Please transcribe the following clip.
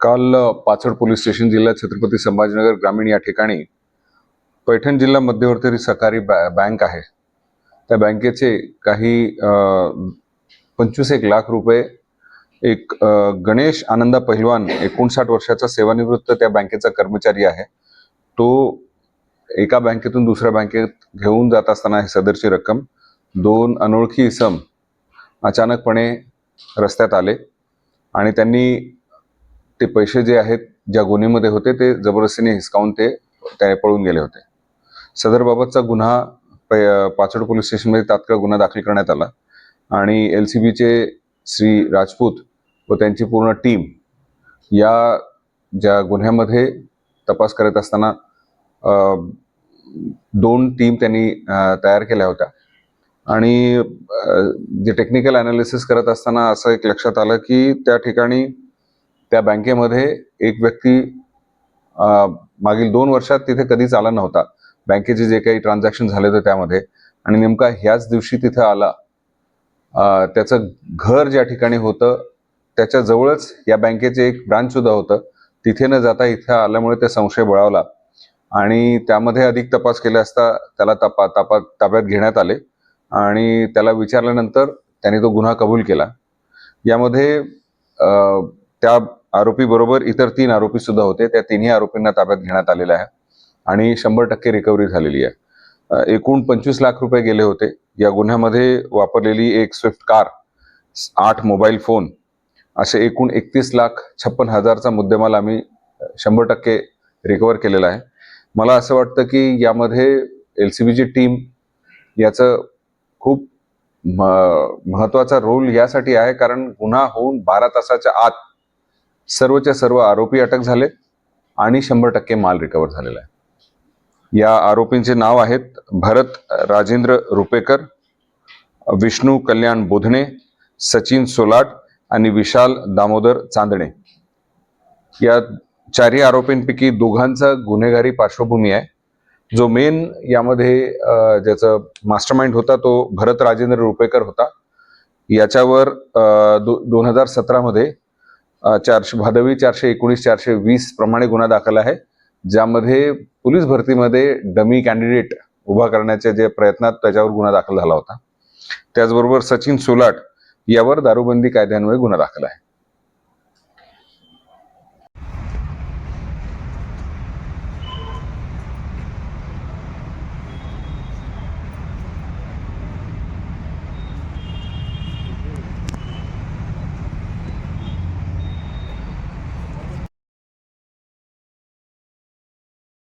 काल Pachad police station जिल्ह्यात छत्रपती संभाजीनगर ग्रामीण या ठिकाणी पैठण जिल्हा मध्यवर्ती सहकारी बॅ- बँक आहे. त्या बँकेचे काही पंचवीस एक लाख रुपये एक गणेश आनंदा पहिलवान एकोणसाठ वर्षाचा सेवानिवृत्त त्या बँकेचा कर्मचारी आहे. तो एका बँकेतून दुसऱ्या बँकेत घेऊन जात असताना ही सदरची रक्कम दोन अनोळखी इसम अचानकपणे रस्त्यात आले आणि त्यांनी ते पैसे जे आहेत ज्या गुन्हेमध्ये होते ते जबरदस्तीने हिसकावून ते त्या पळून गेले होते. सदरबाबतचा गुन्हा प पाचड पोलीस स्टेशनमध्ये तात्काळ गुन्हा दाखल करण्यात आला आणि एल सी बीचे श्री राजपूत व त्यांची पूर्ण टीम या ज्या गुन्ह्यामध्ये तपास करत असताना दोन टीम त्यांनी तयार केल्या होत्या. आणि जे टेक्निकल अनालिसिस करत असताना असं एक लक्षात आलं की त्या ठिकाणी त्या बँकेमध्ये एक व्यक्ती मागील दोन वर्षात तिथे कधीच आला नव्हता. बँकेचे जे काही ट्रान्झॅक्शन झाले होते त्यामध्ये. आणि नेमका ह्याच दिवशी तिथे आला. त्याचं घर ज्या ठिकाणी होतं त्याच्या जवळच या बँकेचे एक ब्रांच सुद्धा होतं. तिथे न जाता इथे आल्यामुळे ते संशय बळावला. आणि त्यामध्ये अधिक तपास केला असता त्याला तपा तपा ताब्यात घेण्यात आले. आणि त्याला विचारल्यानंतर त्याने तो गुन्हा कबूल केला. यामध्ये त्या आरोपीबरोबर इतर तीन आरोपी सुद्धा होते. त्या तिन्ही आरोपींना ताब्यात घेण्यात आलेल्या आहे आणि शंभर टक्के रिकव्हरी झालेली आहे. एकूण पंचवीस लाख रुपये गेले होते. या गुन्ह्यामध्ये वापरलेली एक स्विफ्ट कार आठ मोबाईल फोन असे एकूण एकतीस लाख छप्पन हजारचा मुद्देमाल आम्ही शंभर टक्के रिकवर केलेला आहे. मला असं वाटतं की यामध्ये एल सी बीची टीम याचं खूप म- महत्त्वाचा रोल यासाठी आहे कारण गुन्हा होऊन बारा तासाच्या आत सर्वच्या सर्व आरोपी अटक झाले आणि शंभर टक्के माल रिकवर झालेला आहे. या आरोपींचे नाव आहेत भरत राजेंद्र रुपेकर विष्णू कल्याण बोधणे सचिन सोलाट आणि विशाल दामोदर चांदणे. या चारही आरोपींपैकी दोघांचा गुन्हेगारी पार्श्वभूमी आहे. जो मेन यामध्ये ज्याचा ज्याचं मास्टरमाइंड होता तो भरत राजेंद्र रुपेकर होता. याच्यावर दो दोन हजार सतरामध्ये चारशे भादवी चारशे एकोणीस चारशे वीस प्रमाणे गुन्हा दाखल आहे. ज्यामध्ये पोलीस भरतीमध्ये डमी कॅन्डिडेट उभा करण्याच्या जे प्रयत्नात त्याच्यावर गुन्हा दाखल झाला होता. त्याचबरोबर सचिन सोलाट यावर दारूबंदी कायद्यान्वये गुन्हा दाखल आहे.